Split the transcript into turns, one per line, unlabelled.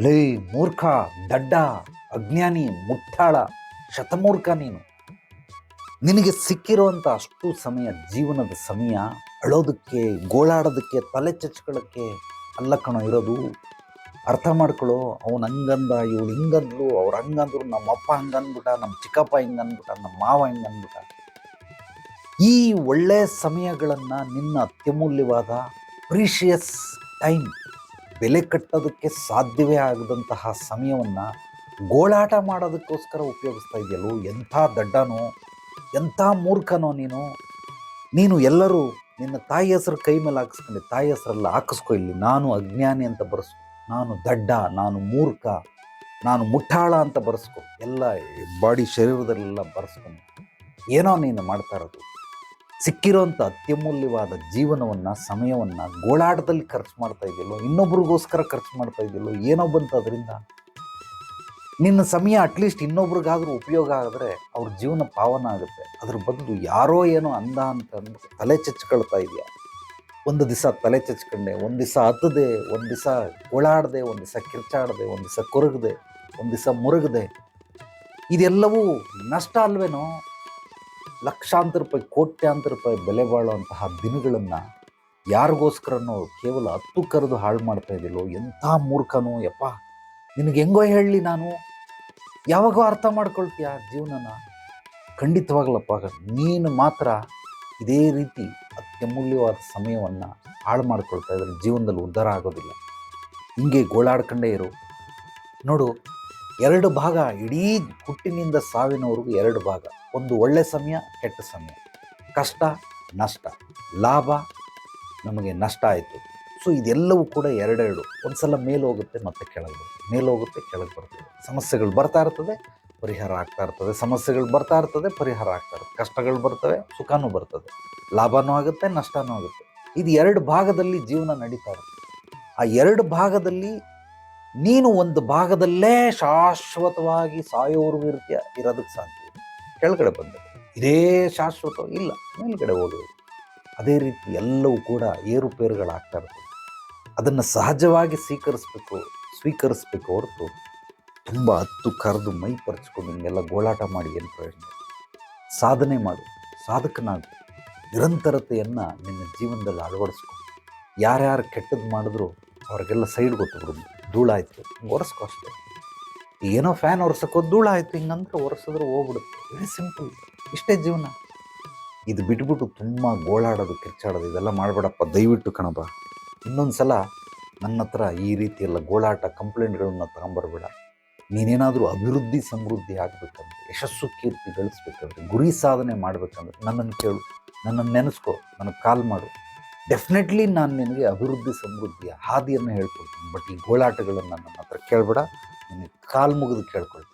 ಲೇ ಮೂರ್ಖ, ದಡ್ಡ, ಅಜ್ಞಾನಿ, ಮುಟ್ಟಾಳ, ಶತಮೂರ್ಖ ನೀನು. ನಿನಗೆ ಸಿಕ್ಕಿರುವಂಥ ಅಷ್ಟು ಸಮಯ ಜೀವನದ ಸಮಯ, ಅಳೋದಕ್ಕೆ, ಗೋಳಾಡೋದಕ್ಕೆ, ತಲೆ ಚಚ್ಕೊಳ್ಳೋಕ್ಕೆ ಅಲ್ಲ ಕಣೋ, ಇರೋದು. ಅರ್ಥ ಮಾಡ್ಕೊಳ್ಳೋ, ಅವನು ಹಂಗಂದ ಇವಳು ಹಿಂಗಂದ್ಲು, ಅವ್ರು ಹಂಗಂದ್ರು ನಮ್ಮ ಅಪ್ಪ ಹಂಗಂದ್ಬಿಟ್ಟ ನಮ್ಮ ಚಿಕ್ಕಪ್ಪ ಹಿಂಗಂದ್ಬಿಟ್ಟ ನಮ್ಮ ಮಾವ ಹಿಂಗಂದ್ಬಿಟ್ಟ. ಈ ಒಳ್ಳೆ ಸಮಯಗಳನ್ನು ನಿನ್ನ ಅತ್ಯಮೂಲ್ಯವಾದ ಪ್ರೀಷಿಯಸ್ ಟೈಮ್ ಬೆಲೆ ಕಟ್ಟೋದಕ್ಕೆ ಸಾಧ್ಯವೇ ಆಗದಂತಹ ಸಮಯವನ್ನು ಗೋಳಾಟ ಮಾಡೋದಕ್ಕೋಸ್ಕರ ಉಪಯೋಗಿಸ್ತಾ ಇದೆಯಲ್ಲೋ? ಎಂಥ ದಡ್ಡನೋ? ಎಂಥ ಮೂರ್ಖನೋ ನೀನು? ನೀನು ಎಲ್ಲರೂ ನಿನ್ನ ತಾಯಿ ಹೆಸರು ಕೈ ಮೇಲೆ ಹಾಕಿಸ್ಕೊಂಡು ತಾಯಿ ಹೆಸರಲ್ಲ ಹಾಕಿಸ್ಕೊ ಇಲ್ಲಿ. ನಾನು ಅಜ್ಞಾನಿ ಅಂತ ಬರೆಸ್ಕೊ. ನಾನು ದಡ್ಡ, ನಾನು ಮೂರ್ಖ, ನಾನು ಮುಠಾಳ ಅಂತ ಬರೆಸ್ಕೊ. ಎಲ್ಲ ಬಾಡಿ ಶರೀರದಲ್ಲೆಲ್ಲ ಬರೆಸ್ಕೊಂಡು ಏನೋ ನೀನು ಮಾಡ್ತಾ ಇರೋದು. ಸಿಕ್ಕಿರೋಂಥ ಅತ್ಯಮೂಲ್ಯವಾದ ಜೀವನವನ್ನು, ಸಮಯವನ್ನು ಗೋಳಾಟದಲ್ಲಿ ಖರ್ಚು ಮಾಡ್ತಾ ಇದೆಯಲ್ಲೋ, ಇನ್ನೊಬ್ರಿಗೋಸ್ಕರ ಖರ್ಚು ಮಾಡ್ತಾ ಇದೆಯಲ್ಲೋ, ಏನೋ ಬಂತು ಅದರಿಂದ ನಿನ್ನ ಸಮಯ ಅಟ್ಲೀಸ್ಟ್ ಇನ್ನೊಬ್ರಿಗಾದರೂ ಉಪಯೋಗ ಆದರೆ ಅವ್ರ ಜೀವನ ಪಾವನ ಆಗುತ್ತೆ. ಅದ್ರ ಬದಲು ಯಾರೋ ಏನೋ ಅಂದ ಅಂತ ತಲೆ ಚಚ್ಕೊಳ್ತಾ ಇದೆಯಾ? ಒಂದು ದಿವಸ ತಲೆ ಚಚ್ಕೊಂಡೆ, ಒಂದು ದಿವಸ ಹತ್ತದೆ, ಒಂದು ದಿವಸ ಓಳಾಡದೆ ಒಂದು ದಿವಸ ಕಿರ್ಚಾಡದೆ, ಒಂದು ದಿವಸ ಕೊರಗದೆ, ಒಂದು ದಿವಸ ಮುರುಗದೆ. ಇದೆಲ್ಲವೂ ನಷ್ಟ ಅಲ್ವೇನೋ? ಲಕ್ಷಾಂತರ ರೂಪಾಯಿ, ಕೋಟ್ಯಾಂತರ ರೂಪಾಯಿ ಬೆಲೆ ಬಾಳುವಂತಹ ದಿನಗಳನ್ನು ಯಾರಿಗೋಸ್ಕರನೋ ಕೇವಲ ಹತ್ತು ಕರೆದು ಹಾಳು ಮಾಡ್ತಾ ಇದ್ದಿಲ್ಲೋ ಎಂಥ ಮೂರ್ಖನೋ, ಯಪ್ಪ. ನಿನಗೆ ಹೆಂಗೋ ಹೇಳಲಿ ನಾನು. ಯಾವಾಗೋ ಅರ್ಥ ಮಾಡ್ಕೊಳ್ತೀಯ ಜೀವನನ? ಖಂಡಿತವಾಗ್ಲಪ್ಪ, ನೀನು ಮಾತ್ರ ಇದೇ ರೀತಿ ಅತ್ಯಮೂಲ್ಯವಾದ ಸಮಯವನ್ನು ಹಾಳು ಮಾಡ್ಕೊಳ್ತಾ ಇದ್ರೆ ಜೀವನದಲ್ಲಿ ಉದ್ಧಾರ ಆಗೋದಿಲ್ಲ. ಹಿಂಗೆ ಗೋಳಾಡ್ಕೊಂಡೇ ಇರು. ನೋಡು, ಎರಡು ಭಾಗ, ಇಡೀ ಹುಟ್ಟಿನಿಂದ ಸಾವಿನವರೆಗೂ ಎರಡು ಭಾಗ. ಒಂದು ಒಳ್ಳೆ ಸಮಯ, ಕೆಟ್ಟ ಸಮಯ. ಕಷ್ಟ, ನಷ್ಟ. ಲಾಭ ನಮಗೆ ನಷ್ಟ ಆಯಿತು. ಸೊ ಇದೆಲ್ಲವೂ ಕೂಡ ಎರಡೆರಡು. ಒಂದು ಸಲ ಹೋಗುತ್ತೆ, ಮತ್ತೆ ಕೆಳಗೆ ಬರುತ್ತೆ. ಮೇಲೋಗುತ್ತೆ ಕೆಳಗೆ ಬರ್ತದೆ ಸಮಸ್ಯೆಗಳು ಬರ್ತಾ ಇರ್ತದೆ, ಪರಿಹಾರ ಆಗ್ತಾ ಇರ್ತದೆ. ಸಮಸ್ಯೆಗಳು ಬರ್ತಾ ಇರ್ತದೆ, ಪರಿಹಾರ ಆಗ್ತಾ ಇರ್ತದೆ. ಕಷ್ಟಗಳು ಬರ್ತವೆ, ಸುಖನೂ ಬರ್ತದೆ. ಲಾಭನೂ ಆಗುತ್ತೆ, ನಷ್ಟನೂ ಆಗುತ್ತೆ. ಇದು ಎರಡು ಭಾಗದಲ್ಲಿ ಜೀವನ ನಡೀತಾ ಇರುತ್ತೆ. ಆ ಎರಡು ಭಾಗದಲ್ಲಿ ನೀನು ಒಂದು ಭಾಗದಲ್ಲೇ ಶಾಶ್ವತವಾಗಿ ಇರ್ತೀಯ, ಇರೋದಕ್ಕೆ ಸಾಧ್ಯ. ಕೆಳಗಡೆ ಬಂದ ಇದೇ ಶಾಶ್ವತ, ಇಲ್ಲ, ಮೇಲ್ಗಡೆ ಹೋಗೋದು ಅದೇ ರೀತಿ ಎಲ್ಲವೂ ಕೂಡ ಏರುಪೇರುಗಳಾಗ್ತಾ ಇರ್ತದೆ ಅದನ್ನು ಸಹಜವಾಗಿ ಸ್ವೀಕರಿಸ್ಬೇಕು ಸ್ವೀಕರಿಸ್ಬೇಕು ಹೊರತು ತುಂಬ ಹತ್ತು ಕರೆದು ಮೈ ಪರ್ಚ್ಕೊಂಡು ಹಿಂಗೆಲ್ಲ ಗೋಳಾಟ ಮಾಡಿ ಏನು ಪ್ರಯೋಜನ? ಸಾಧನೆ ಮಾಡು, ಸಾಧಕನಾಗು. ನಿರಂತರತೆಯನ್ನು ನಿನ್ನ ಜೀವನದಲ್ಲಿ ಅಳವಡಿಸ್ಕೊ. ಯಾರ್ಯಾರು ಕೆಟ್ಟದ್ದು ಮಾಡಿದ್ರು ಅವ್ರಿಗೆಲ್ಲ ಸೈಡ್ ಗೊತ್ತು ಧೂಳಾಯ್ತು, ಒರೆಸ್ಕೊ ಅಷ್ಟೇ. ಏನೋ ಫ್ಯಾನ್ ಒರೆಸಕ್ಕೋ ಧೂಳಾಯ್ತು ಹಿಂಗಂದ್ರೆ ಒರೆಸಿದ್ರೆ ಹೋಗ್ಬಿಡುತ್ತೆ. ವೆರಿ ಸಿಂಪಲ್ ಇಷ್ಟೇ ಜೀವನ. ಇದು ಬಿಟ್ಬಿಟ್ಟು ತುಂಬ ಗೋಳಾಡೋದು, ಕಿರ್ಚಾಡೋದು, ಇದೆಲ್ಲ ಮಾಡಬೇಡಪ್ಪ. ದಯವಿಟ್ಟು ಕಣಬ ಇನ್ನೊಂದು ಸಲ ನನ್ನ ಹತ್ರ ಈ ರೀತಿ ಎಲ್ಲ ಗೋಳಾಟ ಕಂಪ್ಲೇಂಟ್ಗಳನ್ನ ತಗೊಂಬರ್ಬೇಡ. ನೀನೇನಾದರೂ ಅಭಿವೃದ್ಧಿ, ಸಮೃದ್ಧಿ ಆಗಬೇಕಂದ್ರೆ, ಯಶಸ್ಸು, ಕೀರ್ತಿ ಗಳಿಸ್ಬೇಕಂದ್ರೆ, ಗುರಿ ಸಾಧನೆ ಮಾಡಬೇಕಂದ್ರೆ ನನ್ನನ್ನು ಕೇಳು. ನನ್ನನ್ನು ನೆನೆಸ್ಕೊ. ನನಗೆ ಕಾಲ್ ಮಾಡು. ಡೆಫಿನೆಟ್ಲಿ ನಾನು ನಿನಗೆ ಅಭಿವೃದ್ಧಿ, ಸಮೃದ್ಧಿಯ ಹಾದಿಯನ್ನು ಹೇಳ್ಕೊಡ್ತೀನಿ. ಬಟ್ ಈ ಗೋಳಾಟಗಳನ್ನು ನನ್ನ ಹತ್ರ ಕೇಳಬೇಡ. ಕಾಲು ಮುಗಿದು ಕೇಳ್ಕೊಳ್ತೀನಿ.